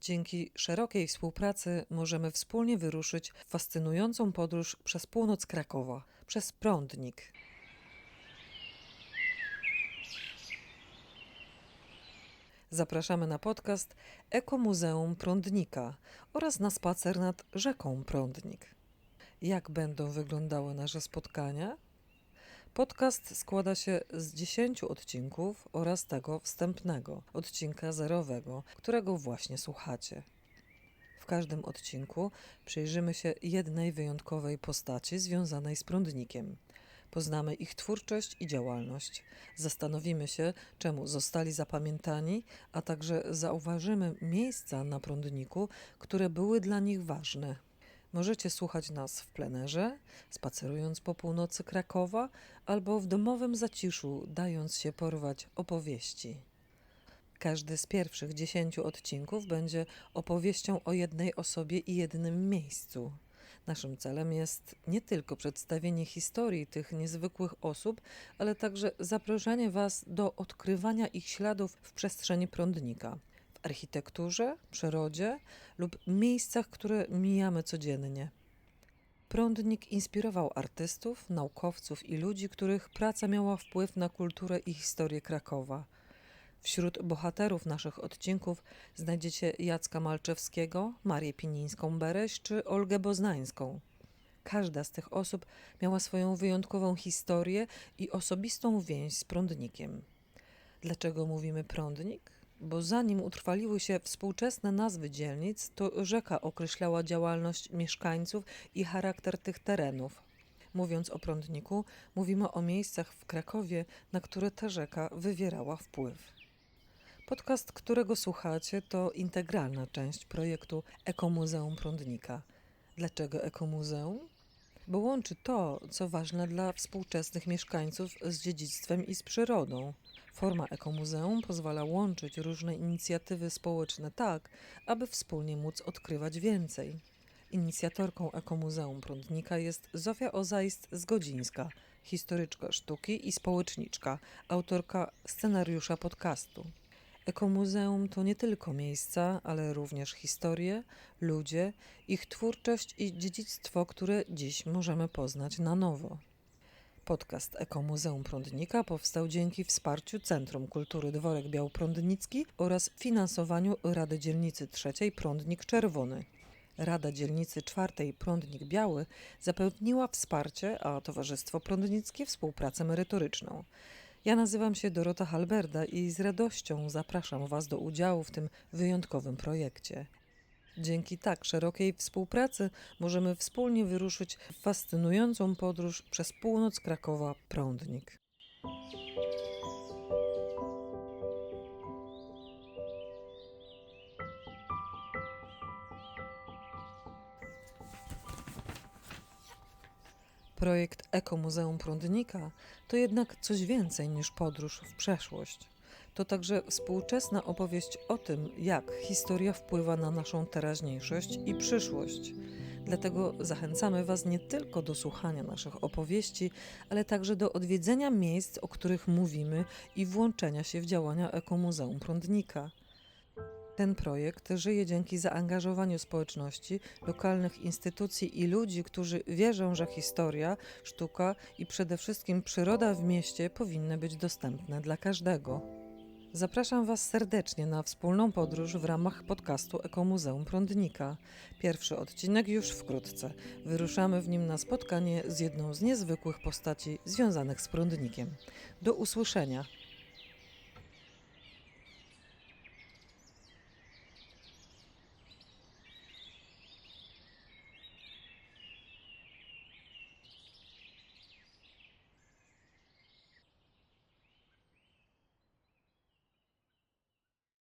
Dzięki szerokiej współpracy możemy wspólnie wyruszyć w fascynującą podróż przez północ Krakowa, przez Prądnik. Zapraszamy na podcast Ekomuzeum Prądnika oraz na spacer nad rzeką Prądnik. Jak będą wyglądały nasze spotkania? Podcast składa się z 10 odcinków oraz tego wstępnego, odcinka zerowego, którego właśnie słuchacie. W każdym odcinku przyjrzymy się jednej wyjątkowej postaci związanej z prądnikiem. Poznamy ich twórczość i działalność. Zastanowimy się, czemu zostali zapamiętani, a także zauważymy miejsca na prądniku, które były dla nich ważne. Możecie słuchać nas w plenerze, spacerując po północy Krakowa, albo w domowym zaciszu, dając się porwać opowieści. Każdy z pierwszych dziesięciu odcinków będzie opowieścią o jednej osobie i jednym miejscu. Naszym celem jest nie tylko przedstawienie historii tych niezwykłych osób, ale także zaproszenie Was do odkrywania ich śladów w przestrzeni prądnika architekturze, przyrodzie lub miejscach, które mijamy codziennie. Prądnik inspirował artystów, naukowców i ludzi, których praca miała wpływ na kulturę i historię Krakowa. Wśród bohaterów naszych odcinków znajdziecie Jacka Malczewskiego, Marię Pinińską-Bereś czy Olgę Boznańską. Każda z tych osób miała swoją wyjątkową historię i osobistą więź z prądnikiem. Dlaczego mówimy prądnik? Bo zanim utrwaliły się współczesne nazwy dzielnic, to rzeka określała działalność mieszkańców i charakter tych terenów. Mówiąc o prądniku, mówimy o miejscach w Krakowie, na które ta rzeka wywierała wpływ. Podcast, którego słuchacie, to integralna część projektu Ekomuzeum Prądnika. Dlaczego Ekomuzeum? Bo łączy to, co ważne dla współczesnych mieszkańców z dziedzictwem i z przyrodą. Forma ekomuzeum pozwala łączyć różne inicjatywy społeczne tak, aby wspólnie móc odkrywać więcej. Inicjatorką Ekomuzeum Prądnika jest Zofia Ozaist-Zgodzińska, historyczka sztuki i społeczniczka, autorka scenariusza podcastu. Ekomuzeum to nie tylko miejsca, ale również historie, ludzie, ich twórczość i dziedzictwo, które dziś możemy poznać na nowo. Podcast Ekomuzeum Prądnika powstał dzięki wsparciu Centrum Kultury Dworek Białprądnicki oraz finansowaniu Rady Dzielnicy III Prądnik Czerwony. Rada Dzielnicy IV Prądnik Biały zapewniła wsparcie, a Towarzystwo Prądnickie współpracę merytoryczną. Ja nazywam się Dorota Halberda i z radością zapraszam Was do udziału w tym wyjątkowym projekcie. Dzięki tak szerokiej współpracy możemy wspólnie wyruszyć w fascynującą podróż przez północ Krakowa Prądnik. Projekt Ekomuzeum Prądnika to jednak coś więcej niż podróż w przeszłość. To także współczesna opowieść o tym, jak historia wpływa na naszą teraźniejszość i przyszłość. Dlatego zachęcamy Was nie tylko do słuchania naszych opowieści, ale także do odwiedzenia miejsc, o których mówimy i włączenia się w działania Ekomuzeum Prądnika. Ten projekt żyje dzięki zaangażowaniu społeczności, lokalnych instytucji i ludzi, którzy wierzą, że historia, sztuka i przede wszystkim przyroda w mieście powinny być dostępne dla każdego. Zapraszam Was serdecznie na wspólną podróż w ramach podcastu Ekomuzeum Prądnika. Pierwszy odcinek już wkrótce. Wyruszamy w nim na spotkanie z jedną z niezwykłych postaci związanych z prądnikiem. Do usłyszenia.